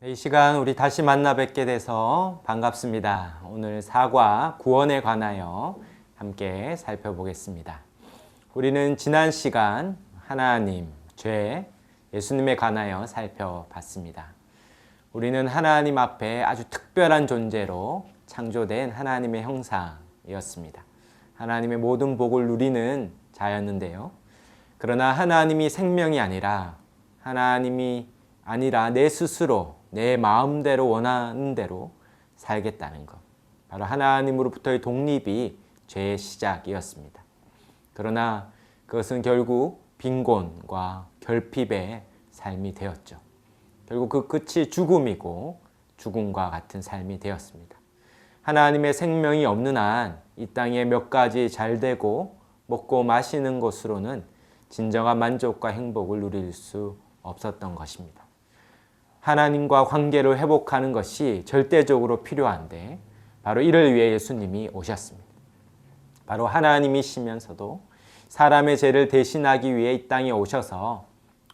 네, 이 시간 우리 다시 만나 뵙게 돼서 반갑습니다. 오늘 사과 구원에 관하여 함께 살펴보겠습니다. 우리는 지난 시간 하나님, 죄, 예수님에 관하여 살펴봤습니다. 우리는 하나님 앞에 아주 특별한 존재로 창조된 하나님의 형상이었습니다. 하나님의 모든 복을 누리는 자였는데요. 그러나 하나님이 생명이 아니라 하나님이 아니라 내 스스로 내 마음대로 원하는 대로 살겠다는 것. 바로 하나님으로부터의 독립이 죄의 시작이었습니다. 그러나 그것은 결국 빈곤과 결핍의 삶이 되었죠. 결국 그 끝이 죽음이고 죽음과 같은 삶이 되었습니다. 하나님의 생명이 없는 한 이 땅에 몇 가지 잘 되고 먹고 마시는 것으로는 진정한 만족과 행복을 누릴 수 없었던 것입니다. 하나님과 관계를 회복하는 것이 절대적으로 필요한데 바로 이를 위해 예수님이 오셨습니다. 바로 하나님이시면서도 사람의 죄를 대신하기 위해 이 땅에 오셔서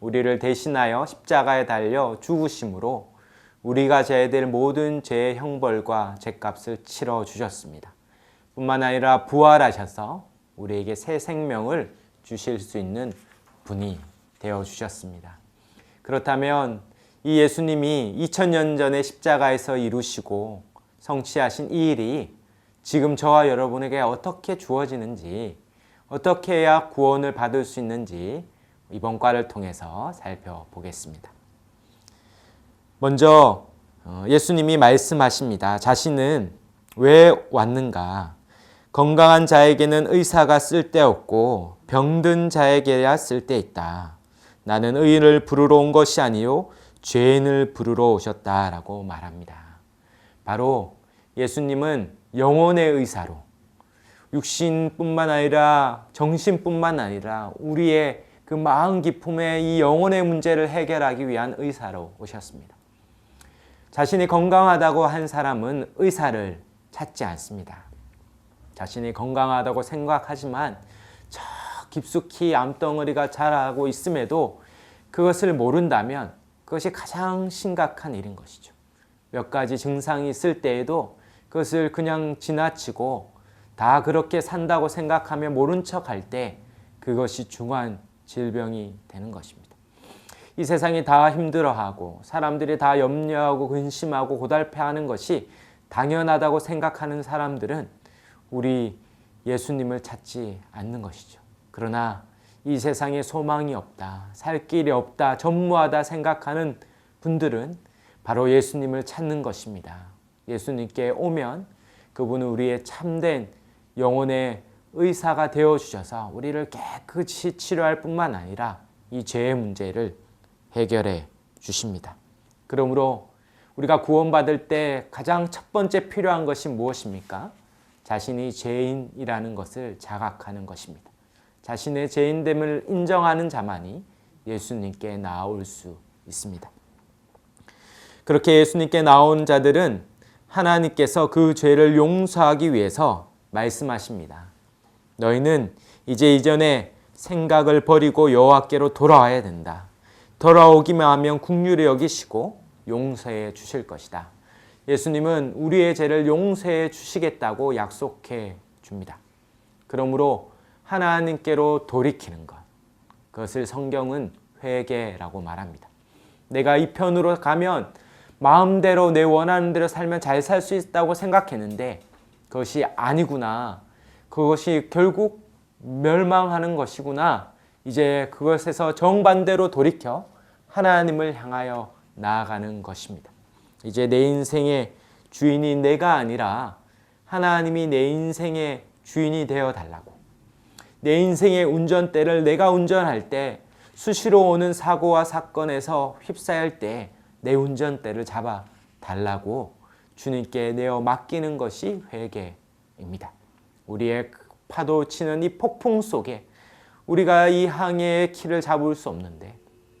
우리를 대신하여 십자가에 달려 죽으심으로 우리가 져야 될 모든 죄의 형벌과 죄값을 치러 주셨습니다. 뿐만 아니라 부활하셔서 우리에게 새 생명을 주실 수 있는 분이 되어 주셨습니다. 그렇다면 이 예수님이 2000년 전에 십자가에서 이루시고 성취하신 이 일이 지금 저와 여러분에게 어떻게 주어지는지, 어떻게 해야 구원을 받을 수 있는지 이번 과를 통해서 살펴보겠습니다. 먼저 어, 예수님이 말씀하십니다. 자신은 왜 왔는가? 건강한 자에게는 의사가 쓸데없고 병든 자에게야 쓸데있다. 나는 의인을 부르러 온 것이 아니요 죄인을 부르러 오셨다라고 말합니다. 바로 예수님은 영혼의 의사로 육신뿐만 아니라 정신뿐만 아니라 우리의 그 마음 깊음의 이 영혼의 문제를 해결하기 위한 의사로 오셨습니다. 자신이 건강하다고 한 사람은 의사를 찾지 않습니다. 자신이 건강하다고 생각하지만 저 깊숙이 암덩어리가 자라고 있음에도 그것을 모른다면 그것이 가장 심각한 일인 것이죠. 몇 가지 증상이 있을 때에도 그것을 그냥 지나치고 다 그렇게 산다고 생각하며 모른 척 할 때 그것이 중한 질병이 되는 것입니다. 이 세상이 다 힘들어하고 사람들이 다 염려하고 근심하고 고달패하는 것이 당연하다고 생각하는 사람들은 우리 예수님을 찾지 않는 것이죠. 그러나 이 세상에 소망이 없다, 살 길이 없다, 전무하다 생각하는 분들은 바로 예수님을 찾는 것입니다. 예수님께 오면 그분은 우리의 참된 영혼의 의사가 되어 주셔서 우리를 깨끗이 치료할 뿐만 아니라 이 죄의 문제를 해결해 주십니다. 그러므로 우리가 구원받을 때 가장 첫 번째 필요한 것이 무엇입니까? 자신이 죄인이라는 것을 자각하는 것입니다. 자신의 죄인됨을 인정하는 자만이 예수님께 나올 수 있습니다. 그렇게 예수님께 나온 자들은 하나님께서 그 죄를 용서하기 위해서 말씀하십니다. 너희는 이제 이전에 생각을 버리고 여호와께로 돌아와야 된다. 돌아오기만 하면 국률에 여기시고 용서해 주실 것이다. 예수님은 우리의 죄를 용서해 주시겠다고 약속해 줍니다. 그러므로 하나님께로 돌이키는 것. 그것을 성경은 회개라고 말합니다. 내가 이 편으로 가면 마음대로 내 원하는 대로 살면 잘 살 수 있다고 생각했는데 그것이 아니구나. 그것이 결국 멸망하는 것이구나. 이제 그것에서 정반대로 돌이켜 하나님을 향하여 나아가는 것입니다. 이제 내 인생의 주인이 내가 아니라 하나님이 내 인생의 주인이 되어 달라고. 내 인생의 운전대를 내가 운전할 때 수시로 오는 사고와 사건에서 휩싸일 때 내 운전대를 잡아 달라고 주님께 내어 맡기는 것이 회개입니다. 우리의 파도 치는 이 폭풍 속에 우리가 이 항해의 키를 잡을 수 없는데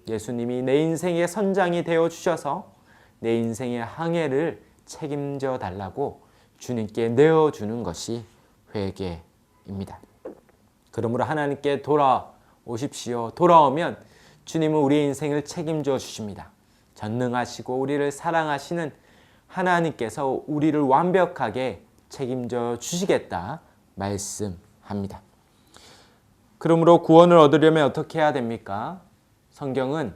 예수님이 내 인생의 선장이 되어 주셔서 내 인생의 항해를 책임져 달라고 주님께 내어 주는 것이 회개입니다. 그러므로 하나님께 돌아오십시오. 돌아오면 주님은 우리 인생을 책임져 주십니다. 전능하시고 우리를 사랑하시는 하나님께서 우리를 완벽하게 책임져 주시겠다 말씀합니다. 그러므로 구원을 얻으려면 어떻게 해야 됩니까? 성경은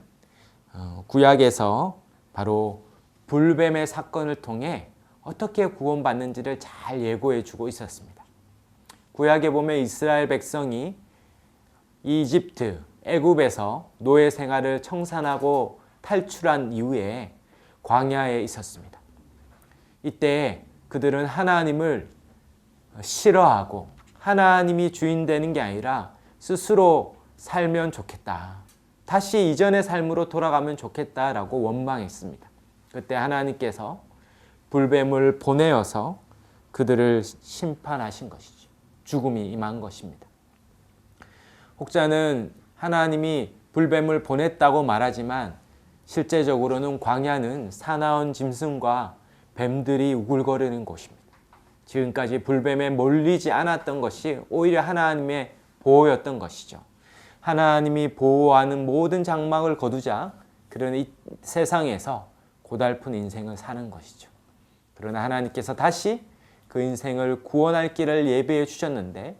어, 구약에서 바로 불뱀의 사건을 통해 어떻게 구원받는지를 잘 예고해 주고 있었습니다. 구약에 보면 이스라엘 백성이 이집트, 애굽에서 노예 생활을 청산하고 탈출한 이후에 광야에 있었습니다. 이때 그들은 하나님을 싫어하고 하나님이 주인 되는 게 아니라 스스로 살면 좋겠다. 다시 이전의 삶으로 돌아가면 좋겠다라고 원망했습니다. 그때 하나님께서 불뱀을 보내어서 그들을 심판하신 것이죠. 죽음이 임한 것입니다. 혹자는 하나님이 불뱀을 보냈다고 말하지만 실제적으로는 광야는 사나운 짐승과 뱀들이 우글거리는 곳입니다. 지금까지 불뱀에 몰리지 않았던 것이 오히려 하나님의 보호였던 것이죠. 하나님이 보호하는 모든 장막을 거두자 그런 이 세상에서 고달픈 인생을 사는 것이죠. 그러나 하나님께서 다시 그 인생을 구원할 길을 예비해 주셨는데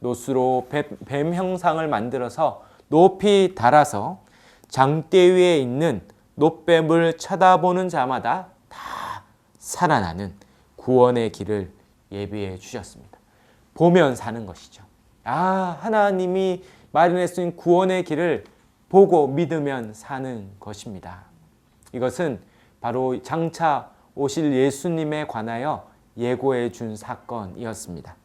노수로 뱀 형상을 만들어서 높이 달아서 장대 위에 있는 노뱀을 쳐다보는 자마다 다 살아나는 구원의 길을 예비해 주셨습니다. 보면 사는 것이죠. 아, 하나님이 마련해 주신 구원의 길을 보고 믿으면 사는 것입니다. 이것은 바로 장차 오실 예수님에 관하여 예고해 준 사건이었습니다.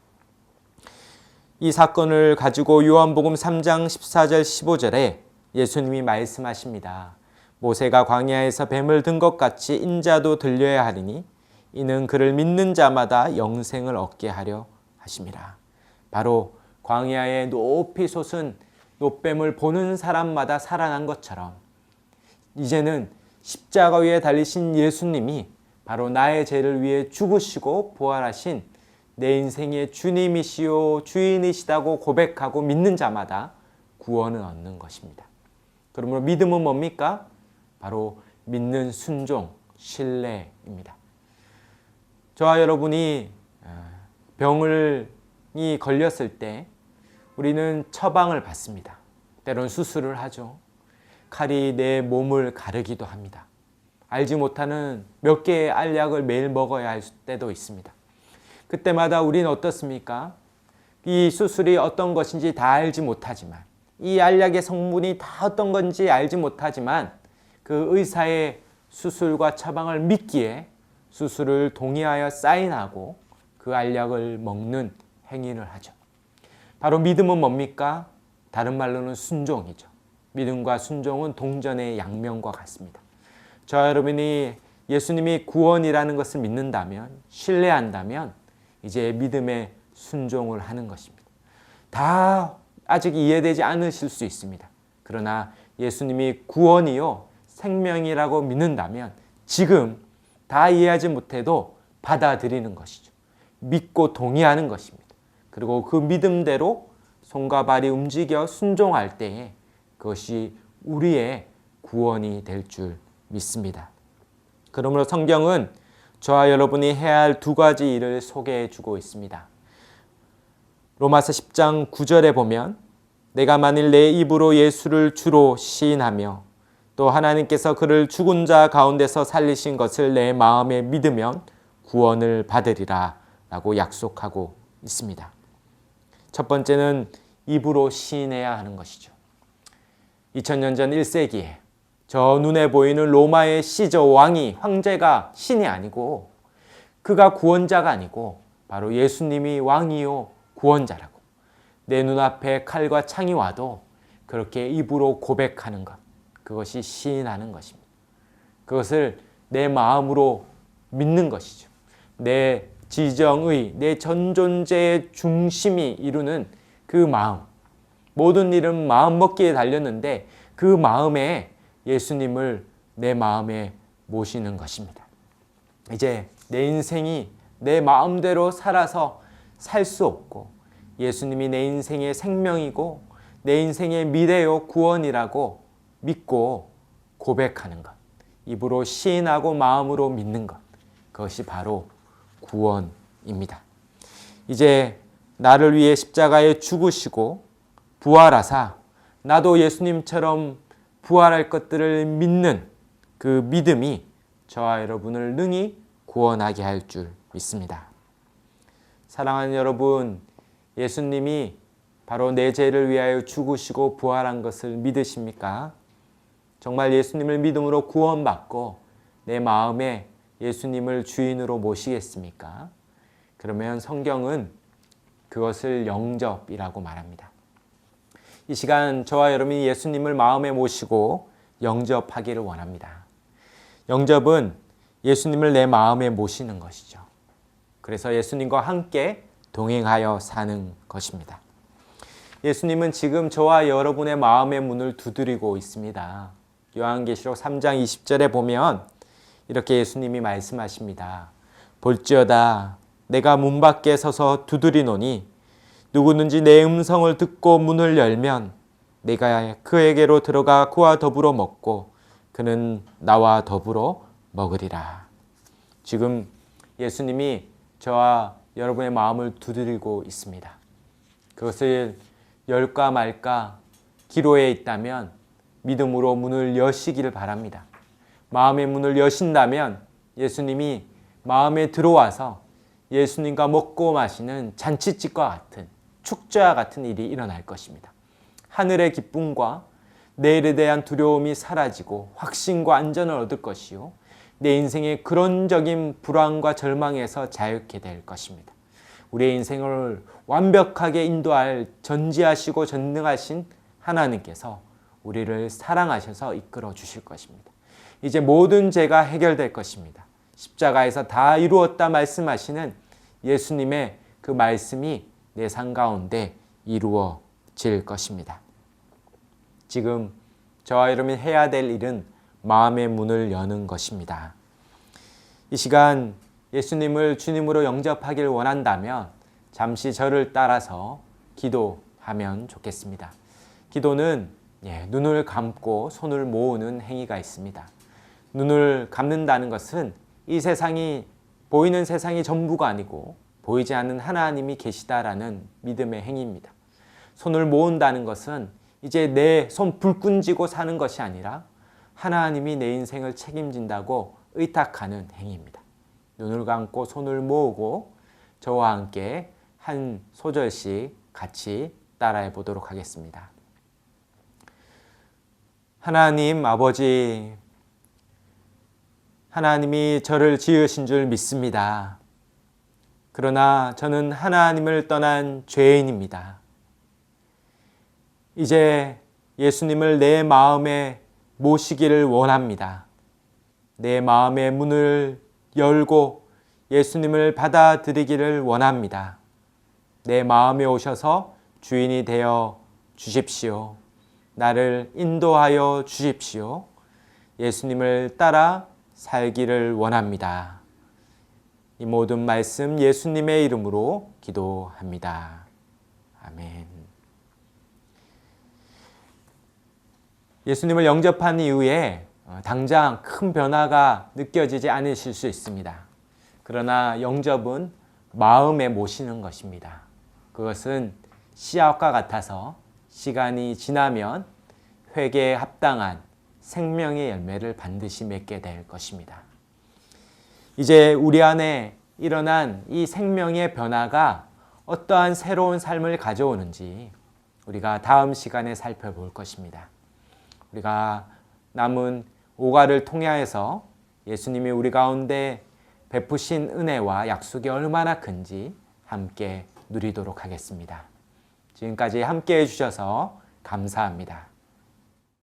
이 사건을 가지고 요한복음 3장 14절 15절에 예수님이 말씀하십니다. 모세가 광야에서 뱀을 든 것 같이 인자도 들려야 하리니 이는 그를 믿는 자마다 영생을 얻게 하려 하심이라. 바로 광야에 높이 솟은 노뱀을 보는 사람마다 살아난 것처럼 이제는 십자가 위에 달리신 예수님이 바로 나의 죄를 위해 죽으시고 부활하신 내 인생의 주님이시요 주인이시다고 고백하고 믿는 자마다 구원을 얻는 것입니다. 그러므로 믿음은 뭡니까? 바로 믿는 순종, 신뢰입니다. 저와 여러분이 아, 병을 이 걸렸을 때 우리는 처방을 받습니다. 때론 수술을 하죠. 칼이 내 몸을 가르기도 합니다. 알지 못하는 몇 개의 알약을 매일 먹어야 할 때도 있습니다. 그때마다 우리는 어떻습니까? 이 수술이 어떤 것인지 다 알지 못하지만 이 알약의 성분이 다 어떤 건지 알지 못하지만 그 의사의 수술과 처방을 믿기에 수술을 동의하여 사인하고 그 알약을 먹는 행위를 하죠. 바로 믿음은 뭡니까? 다른 말로는 순종이죠. 믿음과 순종은 동전의 양면과 같습니다. 저 여러분이 예수님이 구원이라는 것을 믿는다면, 신뢰한다면, 이제 믿음의 순종을 하는 것입니다. 다 아직 이해되지 않으실 수 있습니다. 그러나 예수님이 구원이요, 생명이라고 믿는다면 지금 다 이해하지 못해도 받아들이는 것이죠. 믿고 동의하는 것입니다. 그리고 그 믿음대로 손과 발이 움직여 순종할 때에 그것이 우리의 구원이 될 줄 믿습니다. 그러므로 성경은 저와 여러분이 해야 할 두 가지 일을 소개해 주고 있습니다. 로마서 10장 9절에 보면 내가 만일 내 입으로 예수를 주로 시인하며 또 하나님께서 그를 죽은 자 가운데서 살리신 것을 내 마음에 믿으면 구원을 받으리라 라고 약속하고 있습니다. 첫 번째는 입으로 시인해야 하는 것이죠. 2000년 전 1세기에 저 눈에 보이는 로마의 시저 왕이 황제가 신이 아니고 그가 구원자가 아니고 바로 예수님이 왕이요 구원자라고 내 눈앞에 칼과 창이 와도 그렇게 입으로 고백하는 것 그것이 시인하는 것입니다. 그것을 내 마음으로 믿는 것이죠. 내 지정의, 내 전 존재의 중심이 이루는 그 마음. 모든 일은 마음 먹기에 달렸는데 그 마음에 예수님을 내 마음에 모시는 것입니다. 이제 내 인생이 내 마음대로 살아서 살 수 없고 예수님이 내 인생의 생명이고 내 인생의 미래요 구원이라고 믿고 고백하는 것. 입으로 시인하고 마음으로 믿는 것. 그것이 바로 구원입니다. 이제 나를 위해 십자가에 죽으시고 부활하사 나도 예수님처럼 부활할 것들을 믿는 그 믿음이 저와 여러분을 능히 구원하게 할 줄 믿습니다. 사랑하는 여러분, 예수님이 바로 내 죄를 위하여 죽으시고 부활한 것을 믿으십니까? 정말 예수님을 믿음으로 구원받고 내 마음에 예수님을 주인으로 모시겠습니까? 그러면 성경은 그것을 영접이라고 말합니다. 이 시간 저와 여러분이 예수님을 마음에 모시고 영접하기를 원합니다. 영접은 예수님을 내 마음에 모시는 것이죠. 그래서 예수님과 함께 동행하여 사는 것입니다. 예수님은 지금 저와 여러분의 마음의 문을 두드리고 있습니다. 요한계시록 3장 20절에 보면 이렇게 예수님이 말씀하십니다. 볼지어다 내가 문 밖에 서서 두드리노니 누구든지 내 음성을 듣고 문을 열면 내가 그에게로 들어가 그와 더불어 먹고 그는 나와 더불어 먹으리라. 지금 예수님이 저와 여러분의 마음을 두드리고 있습니다. 그것을 열까 말까 기로에 있다면 믿음으로 문을 여시기를 바랍니다. 마음의 문을 여신다면 예수님이 마음에 들어와서 예수님과 먹고 마시는 잔치집과 같은 축제와 같은 일이 일어날 것입니다. 하늘의 기쁨과 내일에 대한 두려움이 사라지고 확신과 안전을 얻을 것이요. 내 인생의 그런적인 불안과 절망에서 자유케 될 것입니다. 우리의 인생을 완벽하게 인도할 전지하시고 전능하신 하나님께서 우리를 사랑하셔서 이끌어 주실 것입니다. 이제 모든 죄가 해결될 것입니다. 십자가에서 다 이루었다 말씀하시는 예수님의 그 말씀이 내 삶 가운데 이루어질 것입니다. 지금 저와 여러분이 해야 될 일은 마음의 문을 여는 것입니다. 이 시간 예수님을 주님으로 영접하길 원한다면 잠시 저를 따라서 기도하면 좋겠습니다. 기도는 예, 눈을 감고 손을 모으는 행위가 있습니다. 눈을 감는다는 것은 이 세상이 보이는 세상이 전부가 아니고 보이지 않는 하나님이 계시다라는 믿음의 행위입니다. 손을 모은다는 것은 이제 내 손 불끈 쥐고 사는 것이 아니라 하나님이 내 인생을 책임진다고 의탁하는 행위입니다. 눈을 감고 손을 모으고 저와 함께 한 소절씩 같이 따라해 보도록 하겠습니다. 하나님 아버지, 하나님이 저를 지으신 줄 믿습니다. 그러나 저는 하나님을 떠난 죄인입니다. 이제 예수님을 내 마음에 모시기를 원합니다. 내 마음의 문을 열고 예수님을 받아들이기를 원합니다. 내 마음에 오셔서 주인이 되어 주십시오. 나를 인도하여 주십시오. 예수님을 따라 살기를 원합니다. 이 모든 말씀 예수님의 이름으로 기도합니다. 아멘. 예수님을 영접한 이후에 어, 당장 큰 변화가 느껴지지 않으실 수 있습니다. 그러나 영접은 마음에 모시는 것입니다. 그것은 씨앗과 같아서 시간이 지나면 회개에 합당한 생명의 열매를 반드시 맺게 될 것입니다. 이제 우리 안에 일어난 이 생명의 변화가 어떠한 새로운 삶을 가져오는지 우리가 다음 시간에 살펴볼 것입니다. 우리가 남은 오가를 통하여서 예수님이 우리 가운데 베푸신 은혜와 약속이 얼마나 큰지 함께 누리도록 하겠습니다. 지금까지 함께 해주셔서 감사합니다.